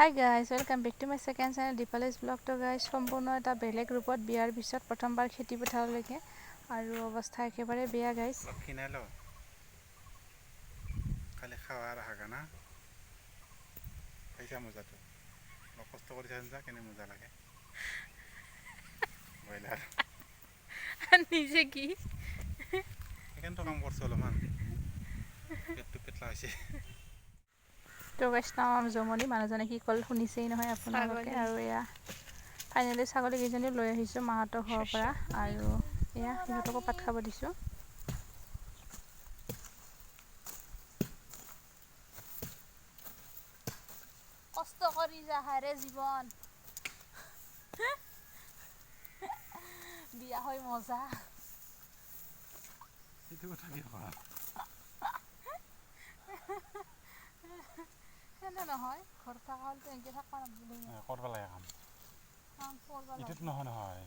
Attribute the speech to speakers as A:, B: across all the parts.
A: Hi guys welcome back to my second channel Deepali's ব্লগটো guys সম্পূৰ্ণ এটা বেলেগ ৰূপত বিয়াৰ পিছত প্ৰথমবাৰ খেতি পথাৰলৈকে। আৰু অৱস্থা একেবাৰে বেয়া গাইজ
B: অলপ খিনাই ল খালি খাৱাৰ হাগা না। খাইছা মোজাটো? অলপ কষ্ট কৰিছা যা কেনে মোজা লাগে। ব্ৰইলাৰ।
A: নিজে কি?
B: সেইকাৰণেতো কাম কৰিছোঁ অলপমান। পেটটো পেটলা হৈছে।
A: তো গাইজ নাম জমনি মানুহজনে কি ক'ল শুনিছেই নহয় আপোনালোকে। আৰু এয়া ফাইনেলি ছাগলীকেইজনীও লৈ আহিছোঁ মাহঁতৰ ঘৰৰ পৰা। আৰু এয়া সিহঁতকো পাত খাব দিছোঁ। কষ্ট কৰি যাহাৰে জীৱন। বিয়া হৈ মজা
B: সেইটো কথা কি কোৱা
A: সেনে নহয় ঘৰত থকা হ'লেতো এনেকৈ থাকিব নালাগিলে
B: কৰিব লাগে কাম।
A: কাম কৰিব লাগে।
B: এইটোতো নহয় নহয়।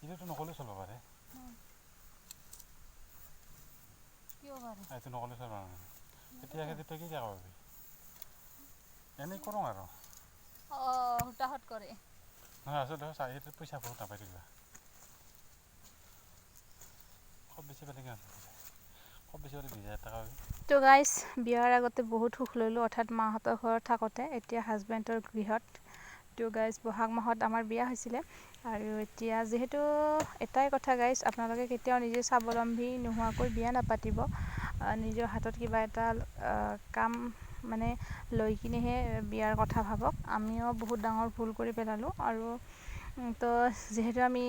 B: এইটোতো নকলেও চলিব পাৰে।
A: কিয় পাৰে?
B: এইটো নকলেও চলিব এতিয়া খেতি তই কি পাবি এনেই কৰোঁ আৰু।
A: অঁ সূতাহত কৰে।
B: নহয় আচলতে চাই এইটো পইচা বহুত নাপাই থাকিবা খুব বেছি পালে কিমান
A: তো গাইজ বিয়াৰ আগতে বহুত সুখ ল'লোঁ অৰ্থাৎ মাহঁতৰ ঘৰত থাকোঁতে এতিয়া হাজবেণ্ডৰ গৃহত। তো গাইজ বহাগ মাহত আমাৰ বিয়া হৈছিলে আৰু এতিয়া যিহেতু এটাই কথা গাইজ আপোনালোকে কেতিয়াও নিজে স্বাৱলম্বী নোহোৱাকৈ বিয়া নাপাতিব। নিজৰ হাতত কিবা এটা কাম মানে লৈ কিনেহে বিয়াৰ কথা ভাবক। আমিও বহুত ডাঙৰ ভুল কৰি পেলালোঁ আৰু তো যিহেতু আমি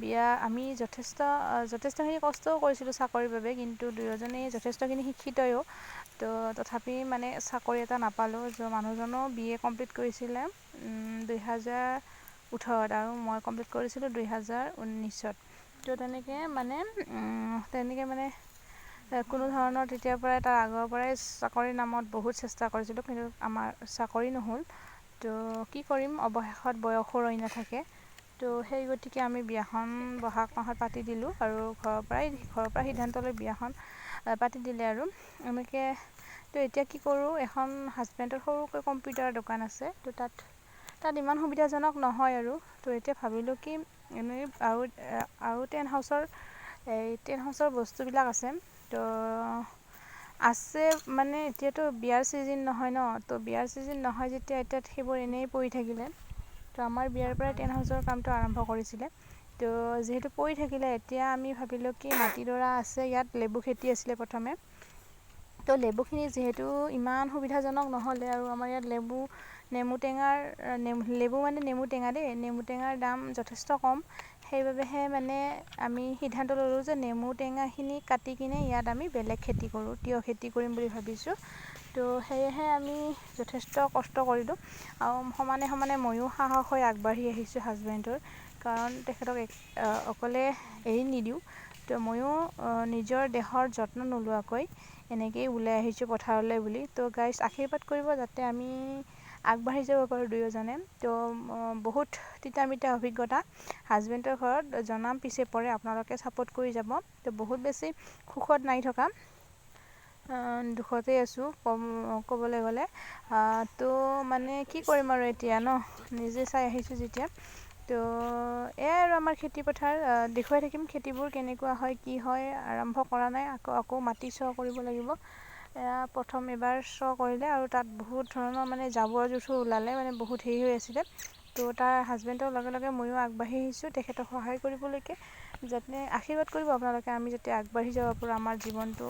A: বিয়া আমি যথেষ্ট যথেষ্টখিনি কষ্টও কৰিছিলোঁ চাকৰিৰ বাবে কিন্তু দুয়োজনেই যথেষ্টখিনি শিক্ষিতও তো তথাপি মানে চাকৰি এটা নাপালোঁ য' মানুহজনো বি এ কমপ্লিট কৰিছিলে উম, দুই হাজাৰ ওঠৰত আৰু মই কমপ্লিট কৰিছিলোঁ দুই হাজাৰ ঊনৈছত তো তেনেকৈ মানে তেনেকৈ মানে কোনো ধৰণৰ তেতিয়াৰ পৰাই তাৰ আগৰ পৰাই চাকৰিৰ নামত বহুত চেষ্টা কৰিছিলোঁ কিন্তু আমাৰ চাকৰি নহ'ল। তো কি কৰিম অৱশেষত বয়সো ৰৈ নাথাকে। তো সেই গতিকে আমি বিয়াখন বহাগ মাহত পাতি দিলোঁ আৰু ঘৰৰ পৰাই ঘৰৰ পৰা সিদ্ধান্ত লৈ বিয়াখন পাতি দিলে আৰু। এনেকৈ তো এতিয়া কি কৰোঁ এখন হাজবেণ্ডৰ সৰুকৈ কম্পিউটাৰ দোকান আছে তো তাত তাত ইমান সুবিধাজনক নহয় আৰু। তো এতিয়া ভাবিলোঁ কি এনেই আৰু আৰু টেণ্ট হাউচৰ এই টেণ্ট হাউচৰ বস্তুবিলাক আছে। তো আছে মানে এতিয়াতো বিয়াৰ ছিজন নহয় ন তো বিয়াৰ ছিজন নহয় যেতিয়া এতিয়া সেইবোৰ এনেই পৰি থাকিলে। তো আমাৰ বিয়াৰ পৰাই টেণ্ট হাউচৰ কামটো আৰম্ভ কৰিছিলে। তো যিহেতু পৰি থাকিলে এতিয়া আমি ভাবিলোঁ কি মাটিডৰা আছে ইয়াত লেবু খেতি আছিলে প্ৰথমে। তো লেবুখিনি যিহেতু ইমান সুবিধাজনক নহ'লে আৰু আমাৰ ইয়াত লেবু নেমু টেঙাৰ নেমু লেবু মানে নেমু টেঙা দেই নেমু টেঙাৰ দাম যথেষ্ট কম। সেইবাবেহে মানে আমি সিদ্ধান্ত ল'লোঁ যে নেমু টেঙাখিনি কাটি কিনে ইয়াত আমি বেলেগ খেতি কৰোঁ তিয়ঁহ খেতি কৰিম বুলি ভাবিছোঁ। তো সেয়েহে আমি যথেষ্ট কষ্ট কৰিলোঁ আৰু সমানে সমানে ময়ো সাহস হৈ আগবাঢ়ি আহিছোঁ হাজবেণ্ডৰ। কাৰণ তেখেতক অকলে এৰি নিদিওঁ। তো ময়ো নিজৰ দেহৰ যত্ন নোলোৱাকৈ এনেকৈয়ে ওলাই আহিছোঁ পথাৰলৈ বুলি। তো গাইজ আশীৰ্বাদ কৰিব যাতে আমি আগবাঢ়ি যাব পাৰোঁ দুয়োজনে। তো বহুত তিতা মিঠা অভিজ্ঞতা হাজবেণ্ডৰ ঘৰত জনাম পিছে পৰে আপোনালোকে ছাপোৰ্ট কৰি যাব। তো বহুত বেছি সুখত নাই থকা। দুখতেই আছোঁ ক'বলৈ গ'লে। তো মানে কি কৰিম আৰু এতিয়া ন? নিজে চাই আহিছোঁ যেতিয়া। তো এয়াই আৰু আমাৰ খেতি পথাৰ। দেখুৱাই থাকিম খেতিবোৰ কেনেকুৱা হয় কি হয় আৰম্ভ কৰা নাই আকৌ আকৌ মাটি চহ কৰিব লাগিব। এয়া প্ৰথম এবাৰ চহ কৰিলে আৰু তাত বহুত ধৰণৰ মানে জাবৰ জোঁথৰ ওলালে মানে বহুত হেৰি হৈ আছিলে। তো তাৰ হাজবেণ্ডৰ লগে লগে ময়ো আগবাঢ়ি আহিছোঁ তেখেতক সহায় কৰিবলৈকে। যাতে আশীৰ্বাদ কৰিব আপোনালোকে আমি যাতে আগবাঢ়ি যাব পাৰোঁ আমাৰ জীৱনটো